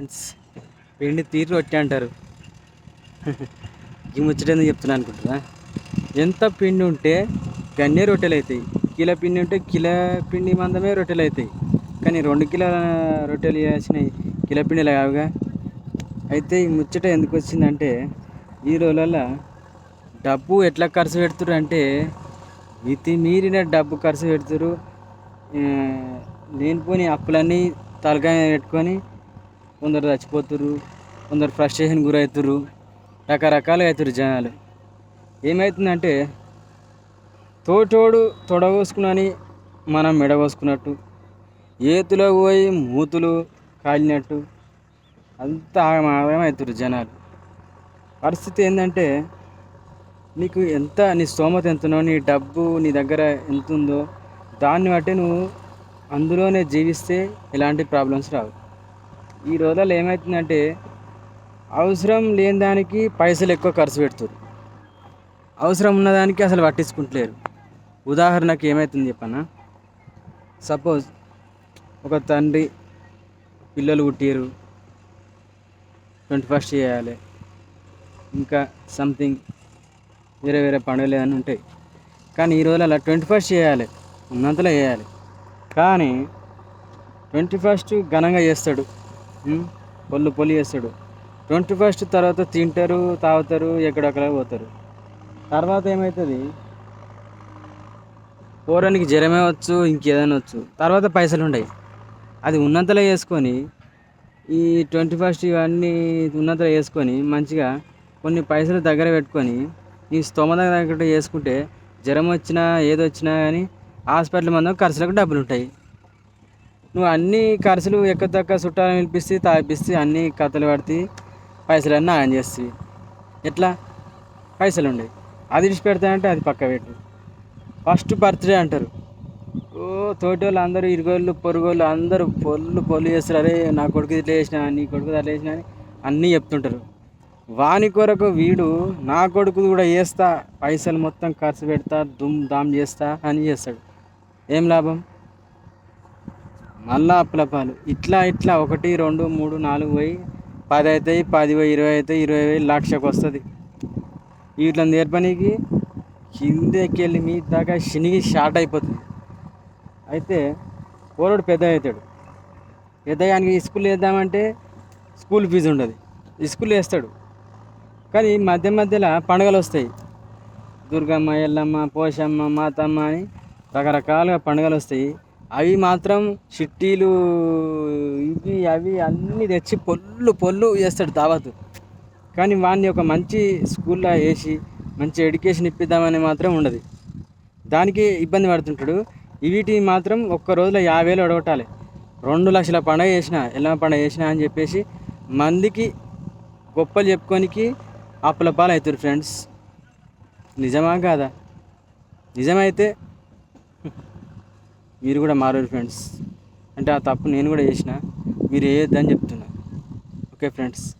Friends పిండి తీరు రొట్టె అంటారు. ఈ ముచ్చటేందుకు చెప్తున్నా అనుకుంటున్నా? ఎంత పిండి ఉంటే గన్నే రొట్టెలు అవుతాయి. కిలో పిండి ఉంటే కిలో పిండి మందమే రొట్టెలు అవుతాయి. కానీ రెండు కిలో రొట్టెలు వేసినాయి కిలో పిండిలు కావుగా? అయితే ఈ ముచ్చట ఎందుకు వచ్చిందంటే ఈ రోజులలో డబ్బు ఎట్లా ఖర్చు పెడుతురు అంటే మితి మీరిన డబ్బు ఖర్చు పెడుతురు లేనిపోని అప్పులన్నీ తలకాయ పెట్టుకొని కొందరు చచ్చిపోతురు కొందరు ఫ్రస్ట్రేషన్ గురవుతురు రకరకాలుగా అవుతారు జనాలు. ఏమవుతుందంటే తోటోడు తొడగోసుకునని మనం మెడగోసుకున్నట్టు ఏతులో పోయి మూతులు కాలినట్టు అంతా ఆగమాగమవుతారు జనాలు. పరిస్థితి ఏంటంటే నీకు ఎంత నీ స్తోమత ఎంతనో నీ డబ్బు నీ దగ్గర ఎంత ఉందో దాన్ని బట్టి నువ్వు అందులోనే జీవిస్తే ఎలాంటి ప్రాబ్లమ్స్ రావు. ఈ రోజుల్లో ఏమవుతుందంటే అవసరం లేని దానికి పైసలు ఎక్కువ ఖర్చు పెడుతున్నారు అవసరం ఉన్నదానికి అసలు పట్టించుకుంటలేరు. ఉదాహరణకి ఏమవుతుంది చెప్పనా? సపోజ్ ఒక తండ్రి పిల్లలు పుట్టారు ట్వంటీ ఫస్ట్ చేయాలి. ఇంకా సంథింగ్ వేరే వేరే పండుగలు ఏమైనా ఉంటాయి కానీ ఈ రోజులలో ట్వంటీ ఫస్ట్ చేయాలి. ఉన్నంతలో చేయాలి. కానీ ట్వంటీ ఫస్ట్ ఘనంగా చేస్తాడు. పొల్లు పొలి చేస్తాడు. ట్వంటీ ఫస్ట్ తర్వాత తింటారు తాగుతారు ఎక్కడక్కడ పోతారు. తర్వాత ఏమవుతుంది పోరానికి జ్వరమే వచ్చు ఇంకేదైనా వచ్చు. తర్వాత పైసలు ఉండవు అది ఉన్నంతలో వేసుకొని ఈ ట్వంటీ ఫస్ట్ ఇవన్నీ ఉన్నంతలో వేసుకొని మంచిగా కొన్ని పైసలు దగ్గర పెట్టుకొని ఈ స్తోమత దగ్గర చేసుకుంటే జ్వరం వచ్చినా ఏదొచ్చినా కానీ హాస్పిటల్ మందం ఖర్చులకు డబ్బులు ఉంటాయి నువ్వు అన్ని ఖర్చులు ఎక్కదక్క చుట్టాలని చుట్టాలను పిలిపిస్తే తాగిపిస్తే అన్ని కథలు పడితే పైసలన్నీ ఆయన చేస్తాయి ఎట్లా? పైసలు ఉండవు అది ఇడిచి పెడతానంటే అది పక్క పెట్టు. ఫస్ట్ బర్త్డే అంటారు. ఓ తోటి వాళ్ళు అందరూ ఇరుగోళ్ళు పొరుగోళ్ళు అందరూ పొల్లు పొల్లు చేస్తారు. అరే నా కొడుకు ఇట్లా వేసిన నీ కొడుకు అట్లా వేసిన అని అన్నీ చెప్తుంటారు. వాని కొరకు వీడు నా కొడుకు కూడా చేస్తా పైసలు మొత్తం ఖర్చు పెడతా దుమ్ దామ్ చేస్తా అని చేస్తాడు. ఏం లాభం? మళ్ళా అప్పులపాలు. ఇట్లా ఇట్లా ఒకటి రెండు మూడు నాలుగు పోయి పది అవుతాయి పది పోయి ఇరవై అవుతాయి ఇరవై పోయి లక్షకు వస్తుంది. వీటిని నేర్పనీకి కిందకి వెళ్ళి మీ దాకా శనిగి షార్ట్ అయిపోతుంది. అయితే పోరోడు పెద్ద అవుతాడు. పెద్దగానికి స్కూల్ వేద్దామంటే స్కూల్ ఫీజు ఉండదు. స్కూల్ వేస్తాడు. కానీ మధ్య మధ్యలో పండుగలు వస్తాయి. దుర్గమ్మ ఎల్లమ్మ పోషమ్మ మాతమ్మ అని రకరకాలుగా పండుగలు వస్తాయి. అవి మాత్రం చిట్టీలు ఇవి అవి అన్నీ తెచ్చి పొల్లు పొల్లు చేస్తాడు దావత్. కానీ వాడిని ఒక మంచి స్కూల్లో వేసి మంచి ఎడ్యుకేషన్ ఇప్పిద్దామని మాత్రం ఉండదు. దానికి ఇబ్బంది పడుతుంటాడు. వీటి మాత్రం ఒక్క రోజులో యాభై వేలు రెండు లక్షల పండగ చేసిన ఎల్లమ్మ పండగ చేసిన అని చెప్పేసి మందికి గొప్పలు చెప్పుకోనికి అప్పుల పాలు అవుతారు ఫ్రెండ్స్. నిజమా కాదా? నిజమైతే మీరు కూడా మారారు ఫ్రెండ్స్. అంటే ఆ తప్పు నేను కూడా చేసిన. మీరు వేయొద్దని చెప్తున్నా. Okay friends.